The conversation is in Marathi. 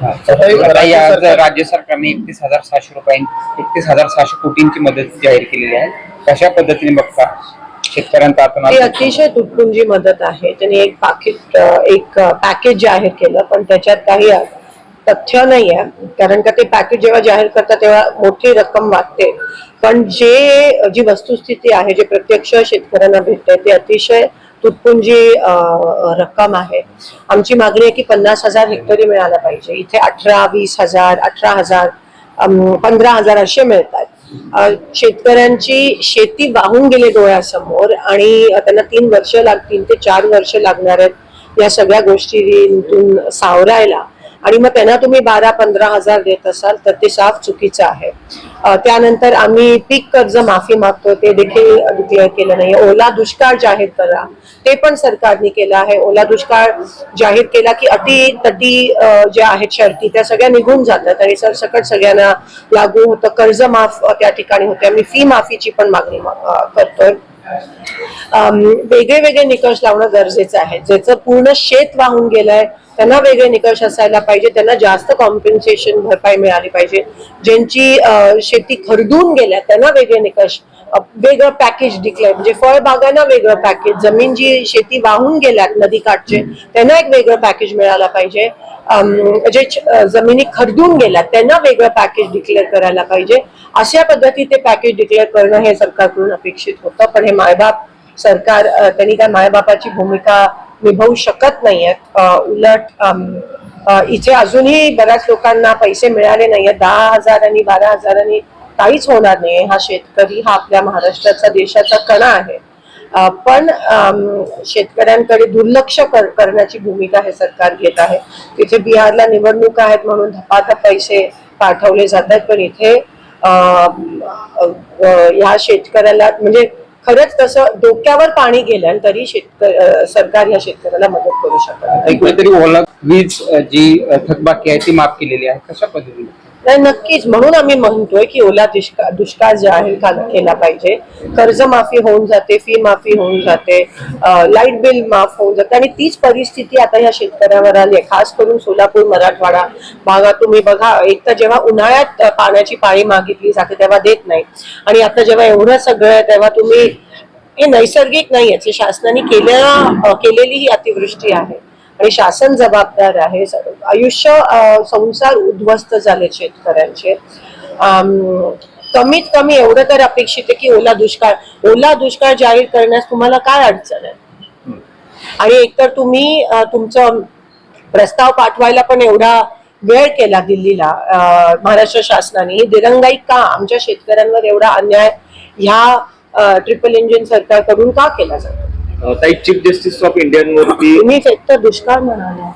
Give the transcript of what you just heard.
राज्य सरकारने एकतीस हजार सहाशे रुपये एकतीस हजार सहाशे कोटींची मदत जाहीर केलेली आहे. कशा पद्धतीने बघता शेतकऱ्यांचा आता अतिशय तुटपुंजी मदत आहे. त्यांनी एक पाकिट एक पॅकेज जाहीर केलं पण त्याच्यात काही तथ्य नाही आहे. कारण का ते पॅकेज जेव्हा जाहीर करतात तेव्हा मोठी रक्कम वाटते पण जे जी वस्तुस्थिती आहे जे प्रत्यक्ष शेतकऱ्यांना भेटते ते अतिशय तुटपुंजी जी रक्कम आहे. आमची मागणी आहे की पन्नास हजार हेक्टरी मिळाला पाहिजे. इथे अठरा वीस हजार अठरा हजार पंधरा हजार असे मिळतात. शेतकऱ्यांची शेती वाहून गेले डोळ्यासमोर आणि त्यांना तीन वर्ष लागतील ते चार वर्ष लागणार आहेत या सगळ्या गोष्टीतून सावरायला. आणि मग त्यांना तुम्ही बारा पंधरा हजार देत असाल तर ते साफ चुकीचं आहे. त्यानंतर आम्ही पीक कर्ज माफी मागतो ते देखील डिक्लेअर केलं नाही ओला दुष्काळ जाहीर करा. ते पण सरकारने केलं आहे. ओला दुष्काळ जाहीर केला की अटी तटी ज्या आहेत शर्ती त्या सगळ्या निघून जातात. आणि सरसकट सगळ्यांना लागू होतं. कर्ज माफ त्या ठिकाणी होते. आम्ही फी माफीची पण मागणी मा- करतोय. वेगळे वेगळे निकष लावणं गरजेचं आहे. ज्याचं पूर्ण शेत वाहून गेलंय त्यांना वेगळे निकष असायला पाहिजे त्यांना जास्त कॉम्पेन्सेशन भरपाई मिळाली पाहिजे. ज्यांची शेती खरडून गेल्या त्यांना वेगळे निकष वेगळं पॅकेज डिक्लेअर म्हणजे फळबागांना वेगळं पॅकेज जमीन जी शेती वाहून गेल्यात नदीकाठचे त्यांना एक वेगळं पॅकेज मिळायला पाहिजे. जे जमिनी खरडून गेल्यात त्यांना वेगळं पॅकेज डिक्लेअर करायला पाहिजे. अशा पद्धती ते पॅकेज डिक्लेअर करणं हे सरकारकडून अपेक्षित होतं पण हे मायबाप सरकार त्यांनी काय मायबापाची भूमिका निभावू शकत नाहीयेत. उलट इथे अजूनही बऱ्याच लोकांना पैसे मिळाले नाहीयेत. दहा हजार आणि बारा हजारांनी काहीच होणार नाही. हा शेतकरी हा आपल्या महाराष्ट्राचा देशाचा कणा आहे. पण शेतकऱ्यांकडे दुर्लक्ष कर- करण्याची भूमिका हे सरकार घेत आहे. तिथे बिहारला निवडणूक आहेत म्हणून धपाधप पैसे पाठवले जातात पण इथे ह्या शेतकऱ्याला म्हणजे खरंच तसं डोक्यावर पाणी गेलं आणि तरी शेतकरी सरकार या शेतकऱ्याला मदत करू शकत नाही. कुठेतरी ओला वीज जी थकबाकी आहे ती माफ केलेली आहे. कशा पद्धतीने? नाही नक्कीच. म्हणून आम्ही म्हणतोय की ओला दुष्काळ दुष्काळ जाहीर केला पाहिजे. कर्जमाफी होऊन जाते फी माफी होऊन जाते लाइट बिल माफ होऊन जाते. आणि तीच परिस्थिती आता या शेतकऱ्यावर आली आहे खास करून सोलापूर मराठवाडा भागात तुम्ही बघा एक तर जेव्हा उन्हाळ्यात पाण्याची पाळी मागितली जाते तेव्हा देत नाही आणि आता जेव्हा एवढं सगळं आहे तेव्हा तुम्ही हे नैसर्गिक नाही आहे शासनाने केल्या केलेली ही अतिवृष्टी आहे. आणि शासन जबाबदार आहे आयुष्य संसार उद्ध्वस्त झाले शेतकऱ्यांचे. कमीत कमी एवढं तर अपेक्षित आहे की ओला दुष्काळ ओला दुष्काळ जाहीर करण्यास तुम्हाला काय अडचण आहे? आणि एकतर तुम्ही तुमचं प्रस्ताव पाठवायला पण एवढा वेळ केला दिल्लीला महाराष्ट्र शासनाने. ही दिरंगाई का? आमच्या शेतकऱ्यांवर एवढा अन्याय ह्या ट्रिपल इंजिन सरकारकडून का केला जातो? ताई चीफ जस्टिस ऑफ इंडियन वरती मी एकतर दुष्काळ म्हणाला.